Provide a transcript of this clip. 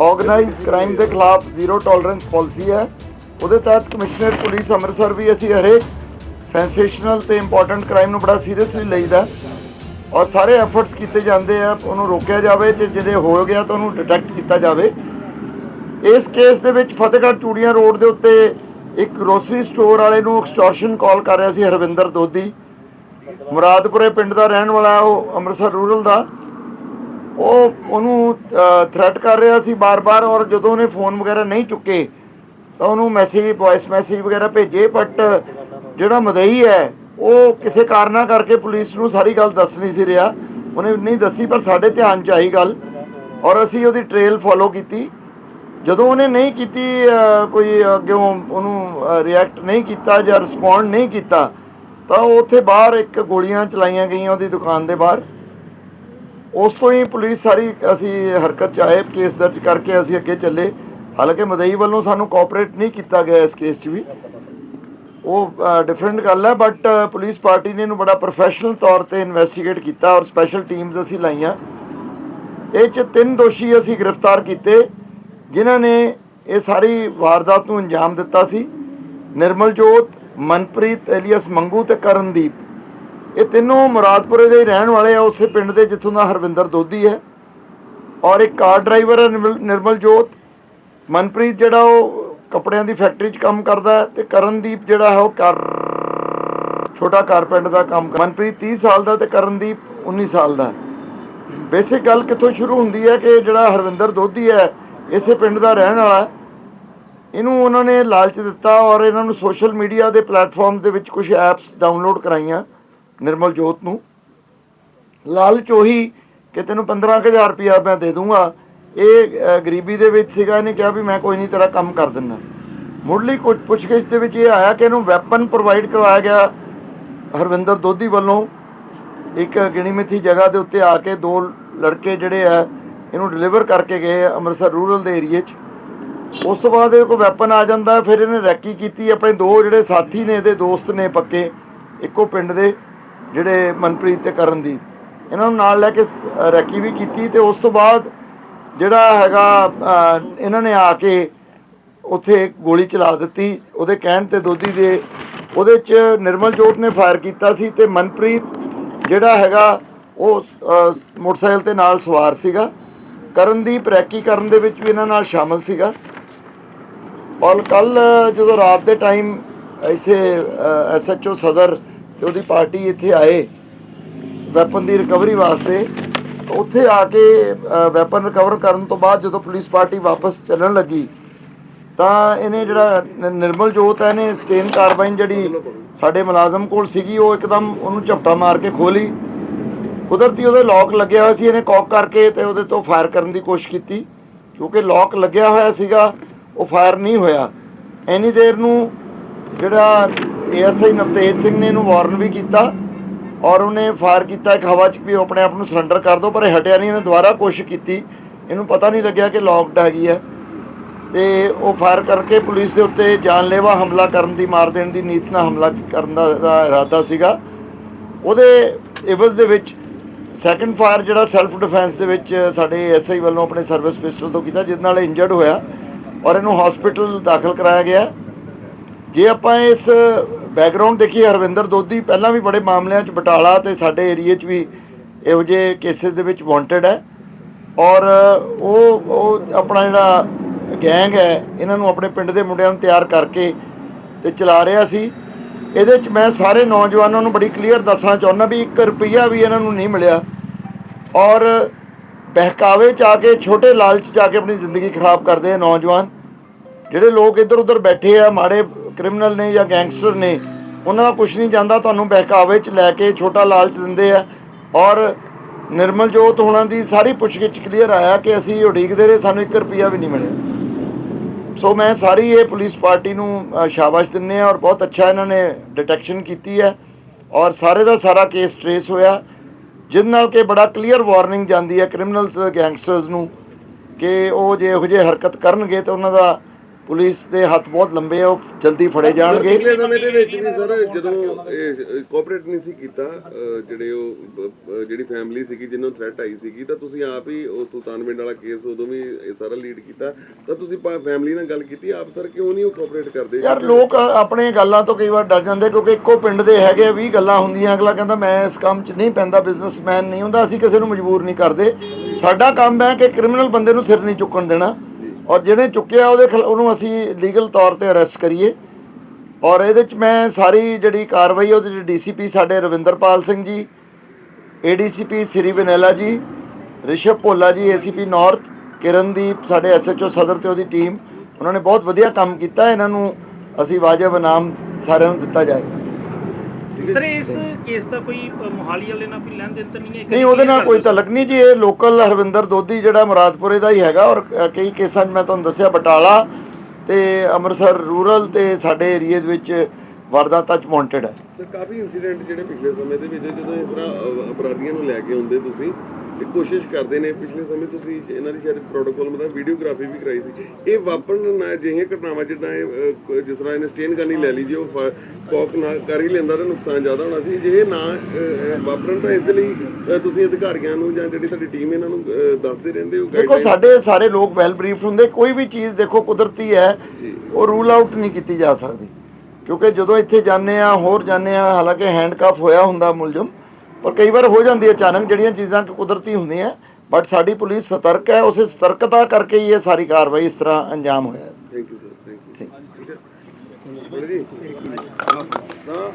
Organised crime ਦੇ ਖਿਲਾਫ zero tolerance policy ਹੈ। ਉਹਦੇ ਤਹਿਤ ਕਮਿਸ਼ਨਰ ਪੁਲਿਸ ਅੰਮ੍ਰਿਤਸਰ ਵੀ ਅਸੀਂ ਹਰੇਕ ਸੈਂਸੇਸ਼ਨਲ ਤੇ ਇੰਪੋਰਟੈਂਟ ਕ੍ਰਾਈਮ ਨੂੰ ਬੜਾ ਸੀਰੀਅਸਲੀ ਲਈਦਾ ਔਰ ਸਾਰੇ ਐਫਰਟਸ ਕੀਤੇ ਜਾਂਦੇ ਆ, ਉਹਨੂੰ ਰੋਕਿਆ ਜਾਵੇ ਤੇ ਜਿਹਦੇ ਹੋ ਗਿਆ ਤਾਂ ਉਹਨੂੰ ਡਿਟੈਕਟ ਕੀਤਾ ਜਾਵੇ। ਇਸ ਕੇਸ ਦੇ ਵਿੱਚ ਫਤਿਹਗੜ੍ਹ ਚੂੜੀਆਂ ਰੋਡ ਦੇ ਉੱਤੇ ਇੱਕ ਗਰੋਸਰੀ ਸਟੋਰ ਵਾਲੇ ਨੂੰ ਐਕਸਟੋਰਸ਼ਨ ਕਾਲ ਕਰ ਰਿਹਾ ਸੀ ਹਰਵਿੰਦਰ ਦੋਦੀ ਮੁਰਾਦਪੁਰੇ ਪਿੰਡ ਦਾ ਰਹਿਣ ਵਾਲਾ ਉਹ ਅੰਮ੍ਰਿਤਸਰ ਰੂਰਲ ਦਾ। ਉਹ ਉਹਨੂੰ ਥ੍ਰੈਟ ਕਰ ਰਿਹਾ ਸੀ ਬਾਰ-ਬਾਰ ਔਰ ਜਦੋਂ ਉਹਨੇ ਫੋਨ ਵਗੈਰਾ ਨਹੀਂ ਚੁੱਕੇ, ਤਾਂ ਉਹਨੂੰ ਮੈਸੇਜ ਵੌਇਸ ਮੈਸੇਜ ਵਗੈਰਾ ਭੇਜੇ ਬਟ ਜਿਹੜਾ ਮਦਈ ਹੈ, ਉਹ ਕਿਸੇ ਕਾਰਨਾ ਕਰਕੇ ਪੁਲਿਸ ਨੂੰ ਸਾਰੀ ਗੱਲ ਦੱਸ ਨਹੀਂ ਸੀ ਰਿਹਾ। ਉਹਨੇ ਨਹੀਂ ਦੱਸੀ, ਪਰ ਸਾਡੇ ਧਿਆਨ 'ਚ ਆਈ ਗੱਲ ਔਰ ਅਸੀਂ ਉਹਦੀ ਟ੍ਰੇਲ ਫੋਲੋ ਕੀਤੀ। ਜਦੋਂ ਉਹਨੇ ਨਹੀਂ ਕੀਤੀ ਕੋਈ ਅੱਗੇ ਉਹਨੂੰ ਰਿਐਕਟ ਨਹੀਂ ਕੀਤਾ ਜਾਂ ਰਿਸਪੌਂਡ ਨਹੀਂ ਕੀਤਾ, ਤਾਂ ਉਹ ਉੱਥੇ ਬਾਹਰ ਇੱਕ ਗੋਲੀਆਂ ਚਲਾਈਆਂ ਗਈਆਂ ਉਹਦੀ ਦੁਕਾਨ ਦੇ ਬਾਹਰ। ਉਸ ਤੋਂ ਹੀ ਪੁਲਿਸ ਸਾਰੀ ਅਸੀਂ ਹਰਕਤ ਚ ਆਏ, ਕੇਸ ਦਰਜ ਕਰਕੇ ਅਸੀਂ ਅੱਗੇ ਚੱਲੇ। ਹਾਲਾਂਕਿ ਮਦਈ ਵੱਲੋਂ ਸਾਨੂੰ ਕੋਆਪਰੇਟ ਨਹੀਂ ਕੀਤਾ ਗਿਆ ਇਸ ਕੇਸ 'ਚ ਵੀ। ਉਹ ਡਿਫਰੈਂਟ ਗੱਲ ਹੈ ਬਟ ਪੁਲਿਸ ਪਾਰਟੀ ਨੇ ਇਹਨੂੰ ਬੜਾ ਪ੍ਰੋਫੈਸ਼ਨਲ ਤੌਰ ਤੇ ਇਨਵੈਸਟੀਗੇਟ ਕੀਤਾ ਔਰ ਸਪੈਸ਼ਲ ਟੀਮਸ ਅਸੀਂ ਲਾਈਆਂ। ਇਹ ਚ ਤਿੰਨ ਦੋਸ਼ੀ ਅਸੀਂ ਗ੍ਰਿਫਤਾਰ ਕੀਤੇ, ਜਿਨ੍ਹਾਂ ਨੇ ਇਹ ਸਾਰੀ ਵਾਰਦਾਤ ਨੂੰ ਅੰਜਾਮ ਦਿੱਤਾ ਸੀ। ਨਿਰਮਲਜੋਤ, ਮਨਪ੍ਰੀਤ, ਐਲੀਅਸ ਮੰਗੂ ਤੇ ਕਰਨਦੀਪ। ਇਹ ਤਿੰਨੋਂ ਮੁਰਾਦਪੁਰੇ ਦੇ ਰਹਿਣ ਵਾਲੇ ਆ, ਉਸੇ ਪਿੰਡ ਦੇ ਜਿੱਥੋਂ ਦਾ ਹਰਵਿੰਦਰ ਦੋਧੀ ਹੈ। ਔਰ ਇੱਕ ਕਾਰ ਡਰਾਈਵਰ ਹੈ ਨਿਰਮਲ- ਜੋਤ ਮਨਪ੍ਰੀਤ ਜਿਹੜਾ ਉਹ ਕੱਪੜਿਆਂ ਦੀ ਫੈਕਟਰੀ 'ਚ ਕੰਮ ਕਰਦਾ ਹੈ ਤੇ ਕਰਨਦੀਪ ਜਿਹੜਾ ਹੈ ਉਹ ਕਾਰ ਛੋਟਾ ਕਾਰਪੈਂਟ ਦਾ ਕੰਮ ਮਨਪ੍ਰੀਤ 30 ਸਾਲ ਦਾ ਤੇ ਕਰਨਦੀਪ 19 ਸਾਲ ਦਾ ਬੇਸਿਕ ਗੱਲ ਕਿੱਥੋਂ ਸ਼ੁਰੂ ਹੁੰਦੀ ਹੈ ਕਿ ਜਿਹੜਾ ਹਰਵਿੰਦਰ ਦੋਧੀ ਹੈ, ਇਸੇ ਪਿੰਡ ਦਾ ਰਹਿਣ ਵਾਲਾ ਇਹਨੂੰ ਉਹਨਾਂ ਨੇ ਲਾਲਚ ਦਿੱਤਾ ਔਰ ਇਹਨਾਂ ਨੂੰ ਸੋਸ਼ਲ ਮੀਡੀਆ ਦੇ ਪਲੇਟਫਾਰਮ ਦੇ ਵਿੱਚ ਕੁਝ ਐਪਸ ਡਾਊਨਲੋਡ ਕਰਾਈਆਂ। ਨਿਰਮਲ ਜੋਤ ਨੂੰ। ਲਾਲਚ ਉਹੀ ਕਿ ਤੈਨੂੰ 15000 ਰੁਪਇਆ ਮੈਂ ਦੇ ਦੂੰਗਾ। ਇਹ ਗਰੀਬੀ ਦੇ ਵਿੱਚ ਸੀਗਾ, ਇਹਨੇ ਕਿਹਾ ਵੀ ਮੈਂ ਕੋਈ ਨਹੀਂ ਤੇਰਾ ਕੰਮ ਕਰ ਦਿੰਦਾ। ਮੁੱਢਲੀ ਕੁਝ ਪੁੱਛਗਿੱਛ ਦੇ ਵਿੱਚ ਇਹ ਆਇਆ ਕਿ ਇਹਨੂੰ ਵੈਪਨ ਪ੍ਰੋਵਾਈਡ ਕਰਵਾਇਆ ਗਿਆ ਹਰਵਿੰਦਰ ਦੋਧੀ ਵੱਲੋਂ। ਇੱਕ ਗਿਣੀਮਿੱਥੀ ਜਗ੍ਹਾ ਦੇ ਉੱਤੇ ਆ ਕੇ ਦੋ ਲੜਕੇ ਜਿਹੜੇ ਆ, ਇਹਨੂੰ ਡਿਲੀਵਰ ਕਰਕੇ ਗਏ ਅੰਮ੍ਰਿਤਸਰ ਰੂਰਲ ਦੇ ਏਰੀਏ 'ਚ। ਉਸ ਤੋਂ ਬਾਅਦ ਇਹ ਕੋਈ ਵੈਪਨ ਆ ਜਾਂਦਾ, ਫਿਰ ਇਹਨੇ ਰੈਕੀ ਕੀਤੀ। ਆਪਣੇ ਦੋ ਜਿਹੜੇ ਸਾਥੀ ਨੇ, ਇਹਦੇ ਦੋਸਤ ਨੇ ਪੱਕੇ, ਇੱਕੋ ਪਿੰਡ ਦੇ। ਜਿਹੜੇ ਮਨਪ੍ਰੀਤ ਤੇ ਕਰਨਦੀਪ, ਇਹਨਾਂ ਨੂੰ ਨਾਲ ਲੈ ਕੇ ਰੈਕੀ ਵੀ ਕੀਤੀ ਤੇ ਉਸ ਤੋਂ ਬਾਅਦ ਜਿਹੜਾ ਹੈਗਾ ਇਹਨਾਂ ਨੇ ਆ ਕੇ ਉੱਥੇ ਗੋਲੀ ਚਲਾ ਦਿੱਤੀ, ਉਹਦੇ ਕਹਿਣ ਤੇ ਦੋਦੀ ਦੇ, ਉਹਦੇ ਚ ਨਿਰਮਲ ਜੋਤ ਨੇ ਫਾਇਰ ਕੀਤਾ ਸੀ ਤੇ ਮਨਪ੍ਰੀਤ ਜਿਹੜਾ ਹੈਗਾ, ਉਹ ਮੋਟਰਸਾਈਕਲ ਤੇ ਨਾਲ ਸਵਾਰ ਸੀਗਾ। ਕਰਨਦੀਪ ਰੈਕੀ ਕਰਨ ਦੇ ਵਿੱਚ ਵੀ ਇਹਨਾਂ ਨਾਲ ਸ਼ਾਮਲ ਸੀਗਾ। ਔਰ ਕੱਲ ਜਦੋਂ ਰਾਤ ਦੇ ਟਾਈਮ ਇੱਥੇ ਐਸਐਚਓ ਸਦਰ ਤੇ ਉਹਦੀ ਪਾਰਟੀ ਇੱਥੇ ਆਏ ਵੈਪਨ ਦੀ ਰਿਕਵਰੀ ਵਾਸਤੇ। ਉੱਥੇ ਆ ਕੇ ਵੈਪਨ ਰਿਕਵਰ ਕਰਨ ਤੋਂ ਬਾਅਦ ਜਦੋਂ ਪੁਲਿਸ ਪਾਰਟੀ ਵਾਪਸ ਚੱਲਣ ਲੱਗੀ, ਤਾਂ ਇਹਨੇ ਜਿਹੜਾ ਨਿਰਮਲ ਜੋਤ ਹੈ, ਇਹਨੇ ਸਟੇਨ ਕਾਰਬਾਈਨ ਜਿਹੜੀ ਸਾਡੇ ਮੁਲਾਜ਼ਮ ਕੋਲ ਸੀਗੀ, ਉਹ ਇੱਕਦਮ ਉਹਨੂੰ ਝਪਟਾ ਮਾਰ ਕੇ ਖੋਲੀ। ਕੁਦਰਤੀ ਉਹਦੇ ਲੋਕ ਲੱਗਿਆ ਹੋਇਆ ਸੀ, ਇਹਨੇ ਕੌਕ ਕਰਕੇ ਤੇ ਉਹਦੇ ਤੋਂ ਫਾਇਰ ਕਰਨ ਦੀ ਕੋਸ਼ਿਸ਼ ਕੀਤੀ। ਕਿਉਂਕਿ ਲੋਕ ਲੱਗਿਆ ਹੋਇਆ ਸੀਗਾ, ਉਹ ਫਾਇਰ ਨਹੀਂ ਹੋਇਆ। ਐਨੀ ਦੇਰ ਨੂੰ ਜਿਹੜਾ ਏਐਸਆਈ ਨਵਤੇਜ ਸਿੰਘ ਨੇ ਇਹਨੂੰ ਵਾਰਨ ਵੀ ਕੀਤਾ ਔਰ ਉਹਨੇ ਫਾਇਰ ਕੀਤਾ ਇੱਕ ਹਵਾ 'ਚ ਵੀ ਉਹ ਆਪਣੇ ਆਪ ਨੂੰ ਸਰੈਂਡਰ ਕਰ ਦੋ, ਪਰ ਇਹ ਹਟਿਆ ਨਹੀਂ, ਇਹਨੇ ਦੁਬਾਰਾ ਕੋਸ਼ਿਸ਼ ਕੀਤੀ। ਇਹਨੂੰ ਪਤਾ ਨਹੀਂ ਲੱਗਿਆ ਕਿ ਲੌਕਡ ਹੈਗੀ ਹੈ। ਤੇ ਉਹ ਫਾਇਰ ਕਰਕੇ ਪੁਲਿਸ ਦੇ ਉੱਤੇ ਜਾਨਲੇਵਾ ਹਮਲਾ ਕਰਨ ਦੀ, ਮਾਰ ਦੇਣ ਦੀ ਨੀਤ ਨਾਲ ਹਮਲਾ ਕਰਨ ਦਾ ਇਰਾਦਾ ਸੀਗਾ। ਉਹਦੇ ਇਵਜ਼ ਦੇ ਵਿੱਚ ਸੈਕੰਡ ਫਾਇਰ ਜਿਹੜਾ ਸੈਲਫ ਡਿਫੈਂਸ ਦੇ ਵਿੱਚ ਸਾਡੇ ਐਸਆਈ ਵੱਲੋਂ ਆਪਣੇ ਸਰਵਿਸ ਪਿਸਟਲ ਤੋਂ ਕੀਤਾ ਜਿਸ ਨਾਲ ਇੰਜਰਡ ਹੋਇਆ ਔਰ ਇਹਨੂੰ ਹਸਪੀਟਲ ਦਾਖਲ ਕਰਾਇਆ ਗਿਆ। ਜੇ ਆਪਾਂ ਇਸ ਬੈਕਗ੍ਰਾਉਂਡ ਦੇਖੀਏ, ਹਰਵਿੰਦਰ ਦੋਦੀ ਪਹਿਲਾਂ ਵੀ ਬੜੇ ਮਾਮਲਿਆਂ 'ਚ ਬਟਾਲਾ ਤੇ ਸਾਡੇ ਏਰੀਏ 'ਚ ਵੀ ਇਹੋ ਜਿਹੇ ਕੇਸਿਸ ਦੇ ਵਿੱਚ ਵਾਂਟਡ ਹੈ। ਔਰ ਉਹ ਉਹ ਆਪਣਾ ਜਿਹੜਾ ਗੈਂਗ ਹੈ, ਇਹਨਾਂ ਨੂੰ ਆਪਣੇ ਪਿੰਡ ਦੇ ਮੁੰਡਿਆਂ ਨੂੰ ਤਿਆਰ ਕਰਕੇ ਤੇ ਚਲਾ ਰਿਹਾ ਸੀ। ਇਹਦੇ 'ਚ ਮੈਂ ਸਾਰੇ ਨੌਜਵਾਨਾਂ ਨੂੰ ਬੜੀ ਕਲੀਅਰ ਦੱਸਣਾ ਚਾਹੁੰਦਾ ਵੀ 1 ਰੁਪਈਆ ਵੀ ਇਹਨਾਂ ਨੂੰ ਨਹੀਂ ਮਿਲਿਆ। ਔਰ ਬਹਿਕਾਵੇ 'ਚ ਆ ਕੇ, ਛੋਟੇ ਲਾਲਚ 'ਚ ਆ ਕੇ ਆਪਣੀ ਜ਼ਿੰਦਗੀ ਖਰਾਬ ਕਰਦੇ ਆ ਨੌਜਵਾਨ। ਜਿਹੜੇ ਲੋਕ ਇੱਧਰ ਉੱਧਰ ਬੈਠੇ ਆ, ਮਾੜੇ ਕ੍ਰਿਮੀਨਲ ਨੇ ਜਾਂ ਗੈਂਗਸਟਰ ਨੇ, ਉਹਨਾਂ ਦਾ ਕੁਝ ਨਹੀਂ ਜਾਂਦਾ, ਤੁਹਾਨੂੰ ਬਹਿਕਾਵੇ 'ਚ ਲੈ ਕੇ ਛੋਟਾ ਲਾਲਚ ਦਿੰਦੇ ਆ। ਔਰ ਨਿਰਮਲ ਜੋਤ ਹੋਣਾ ਦੀ ਸਾਰੀ ਪੁੱਛਗਿੱਛ ਕਲੀਅਰ ਆਇਆ ਕਿ ਅਸੀਂ ਉਡੀਕਦੇ ਰਹੇ, ਸਾਨੂੰ 1 ਰੁਪਿਆ ਵੀ ਨਹੀਂ ਮਿਲਿਆ। ਸੋ ਮੈਂ ਸਾਰੀ ਇਹ ਪੁਲਿਸ ਪਾਰਟੀ ਨੂੰ ਸ਼ਾਬਾਸ਼ ਦਿੰਨੇ ਆ ਔਰ ਬਹੁਤ ਅੱਛਾ ਇਹਨਾਂ ਨੇ ਡਿਟੈਕਸ਼ਨ ਕੀਤੀ ਹੈ। ਔਰ ਸਾਰੇ ਦਾ ਸਾਰਾ ਕੇਸ ਟ੍ਰੇਸ ਹੋਇਆ ਜਿਸ ਨਾਲ ਕਿ ਬੜਾ ਕਲੀਅਰ ਵਾਰਨਿੰਗ ਜਾਂਦੀ ਹੈ ਕ੍ਰਿਮੀਨਲਸ, ਗੈਂਗਸਟਰਸ ਨੂੰ ਕਿ ਉਹ ਜੇ ਇਹੋ ਜਿਹੇ ਹਰਕਤ ਕਰਨਗੇ ਤਾਂ ਉਹਨਾਂ ਦਾ ਪੁਲਿਸ ਦੇ ਹੱਥ ਬਹੁਤ ਲੰਬੇ ਆ ਉਹ ਜਲਦੀ ਫੜੇ ਜਾਣਗੇ। ਪਿਛਲੇ ਸਮੇਂ ਦੇ ਵਿੱਚ ਵੀ ਸਰ ਜਦੋਂ ਕੋਆਪਰੇਟ ਨਹੀਂ ਸੀ ਕੀਤਾ ਜਿਹੜੇ ਉਹ ਜਿਹੜੀ ਫੈਮਿਲੀ ਸੀਗੀ ਜਿਹਨੂੰ ਥ੍ਰੈਟ ਆਈ ਸੀਗੀ ਤਾਂ ਤੁਸੀਂ ਆਪ ਹੀ ਉਹ ਸੁਲਤਾਨਵਿੰਡ ਵਾਲਾ ਕੇਸ ਉਦੋਂ ਵੀ ਇਹ ਸਾਰਾ ਲੀਡ ਕੀਤਾ। ਤਾਂ ਤੁਸੀਂ ਫੈਮਿਲੀ ਨਾਲ ਗੱਲ ਕੀਤੀ ਆਪ ਸਰ ਕਿਉਂ ਨਹੀਂ ਉਹ ਕੋਆਪਰੇਟ ਕਰਦੇ? ਯਾਰ ਲੋਕ ਆਪਣੇ ਗੱਲਾਂ ਤੋਂ ਕਈ ਵਾਰ ਡਰ ਜਾਂਦੇ ਕਿਉਂਕਿ ਇੱਕੋ ਪਿੰਡ ਦੇ ਹੈਗੇ 20 ਗੱਲਾਂ ਹੁੰਦੀਆਂ ਅਗਲਾ ਕਹਿੰਦਾ ਮੈਂ ਇਸ ਕੰਮ 'ਚ ਨਹੀਂ ਪੈਂਦਾ ਬਿਜ਼ਨਸਮੈਨ ਨਹੀਂ ਹੁੰਦਾ ਅਸੀਂ ਕਿਸੇ ਨੂੰ ਮਜਬੂਰ ਨਹੀਂ ਕਰਦੇ। ਸਾਡਾ ਕੰਮ ਹੈ ਕਿ ਕ੍ਰਿਮੀਨਲ ਬੰਦੇ ਨੂੰ ਸਿਰ ਨਹੀਂ ਚੁੱਕਣ ਦੇਣਾ। ਔਰ ਜਿਹਨੇ ਚੁੱਕਿਆ ਉਹਦੇ ਖਿਲਾ- ਉਹਨੂੰ ਅਸੀਂ ਲੀਗਲ ਤੌਰ ਤੇ ਅਰੈਸਟ ਕਰੀਏ। ਔਰ ਇਹਦੇ 'ਚ ਮੈਂ ਸਾਰੀ ਜਿਹੜੀ ਕਾਰਵਾਈ ਉਹਦੇ 'ਚ ਡੀਸੀਪੀ ਸਾਡੇ ਰਵਿੰਦਰਪਾਲ ਸਿੰਘ ਜੀ ਏਡੀਸੀਪੀ ਸ੍ਰੀ ਵਿਨੈਲਾ ਜੀ, ਰਿਸ਼ਵ ਭੋਲਾ ਜੀ ਏਸੀਪੀ ਨਾਰਥ ਕਿਰਨਦੀਪ ਸਾਡੇ ਐਸਐਚਓ ਸਦਰ ਤੇ ਉਹਦੀ ਟੀਮ ਉਹਨਾਂ ਨੇ ਬਹੁਤ ਵਧੀਆ ਕੰਮ ਕੀਤਾ। ਇਹਨਾਂ ਨੂੰ ਅਸੀਂ ਵਾਜਬ ਇਨਾਮ ਸਾਰਿਆਂ ਨੂੰ ਦਿੱਤਾ ਜਾਏਗਾ। ਸਰ ਇਸ ਕੇਸ ਦਾ ਕੋਈ ਅ, ਮੋਹਾਲੀ ਵਾਲੇ ਨਾਲ ਕੋਈ ਲੈਣ ਦੇਣ ਤਾਂ ਨਹੀਂ ਹੈ? ਨਹੀਂ ਉਹਦੇ ਨਾਲ ਕੋਈ ਤਾਲੁਕ ਨਹੀਂ ਜੀ ਇਹ ਲੋਕਲ ਹਰਵਿੰਦਰ ਦੋਦੀ ਜਿਹੜਾ ਮੁਰਾਦਪੁਰੇ ਦਾ ਹੀ ਹੈਗਾ ਔਰ ਕਈ ਕੇਸਾਂ 'ਚ ਮੈਂ ਤੁਹਾਨੂੰ ਦੱਸਿਆ ਬਟਾਲਾ ਤੇ ਅੰਮ੍ਰਿਤਸਰ ਰੂਰਲ ਤੇ ਸਾਡੇ ਏਰੀਏ ਦੇ ਵਿੱਚ ਵਾਰਦਾਤਾਂ 'ਚ ਵਾਂਟਡ ਹੈ। ਸਰ ਕਾਫੀ ਇਨਸੀਡੈਂਟ ਜਿਹੜੇ ਪਿਛਲੇ ਸਮੇਂ ਦੇ ਵਿੱਚ ਜਦੋਂ ਇਸ ਤਰ੍ਹਾਂ ਅਪਰਾਧੀਆਂ ਨੂੰ ਲੈ ਕੇ ਆਉਂਦੇ ਤੁਸੀਂ ਤੇ ਕੋਸ਼ਿਸ਼ ਕਰਦੇ ਨੇ ਪਿਛਲੇ ਸਮੇਂ ਤੁਸੀਂ ਇਹਨਾਂ ਦੀ ਸ਼ਾਇਦ ਪ੍ਰੋਟੋਕਾਲ ਮਤਲਬ ਵੀਡੀਓਗ੍ਰਾਫੀ ਵੀ ਕਰਾਈ ਸੀ ਇਹ ਵਾਪਰਨ ਨਾ ਅਜਿਹੀਆਂ ਘਟਨਾਵਾਂ ਜਿੱਦਾਂ ਇਹ ਜਿਸ ਤਰ੍ਹਾਂ ਇਹਨੇ ਸਟੇਨ ਕਰਨੀ ਲੈ ਲਈ ਜੇ ਉਹ ਕੌਕ ਨਾ ਕਰ ਹੀ ਲੈਂਦਾ ਤਾਂ ਨੁਕਸਾਨ ਜ਼ਿਆਦਾ ਹੋਣਾ ਸੀ ਜੇ ਨਾ ਵਾਪਰਨ ਤਾਂ ਇਸ ਲਈ ਤੁਸੀਂ ਅਧਿਕਾਰੀਆਂ ਨੂੰ ਜਾਂ ਜਿਹੜੀ ਤੁਹਾਡੀ ਟੀਮ ਇਹਨਾਂ ਨੂੰ ਦੱਸਦੇ ਰਹਿੰਦੇ ਹੋ ਦੇਖੋ? ਸਾਡੇ ਸਾਰੇ ਲੋਕ ਵੈਲ ਬਰੀਫਡ ਹੁੰਦੇ ਕੋਈ ਵੀ ਚੀਜ਼ ਦੇਖੋ ਕੁਦਰਤੀ ਹੈ। ਉਹ ਰੂਲ ਆਊਟ ਨਹੀਂ ਕੀਤੀ ਜਾ ਸਕਦੀ ਕਿਉਂਕਿ ਜਦੋਂ ਇੱਥੇ ਜਾਂਦੇ ਆ ਹੋਰ ਜਾਂਦੇ ਆ ਹਾਲਾਂਕਿ ਹੈਂਡਕਫ ਹੋਇਆ ਹੁੰਦਾ ਮੁਲਜ਼ਮ ਪਰ ਕਈ ਵਾਰ ਹੋ ਜਾਂਦੀ ਹੈ ਅਚਾਨਕ ਜਿਹੜੀਆਂ ਚੀਜ਼ਾਂ ਕੁਦਰਤੀ ਹੁੰਦੀਆਂ ਬਟ ਸਾਡੀ ਪੁਲਿਸ ਸਤਰਕ ਹੈ ਉਸੇ ਸਤਰਕਤਾ ਕਰਕੇ ਹੀ ਇਹ ਸਾਰੀ ਕਾਰਵਾਈ ਇਸ ਤਰ੍ਹਾਂ ਅੰਜਾਮ ਹੋਇਆ ਹੈ। Thank you sir thank you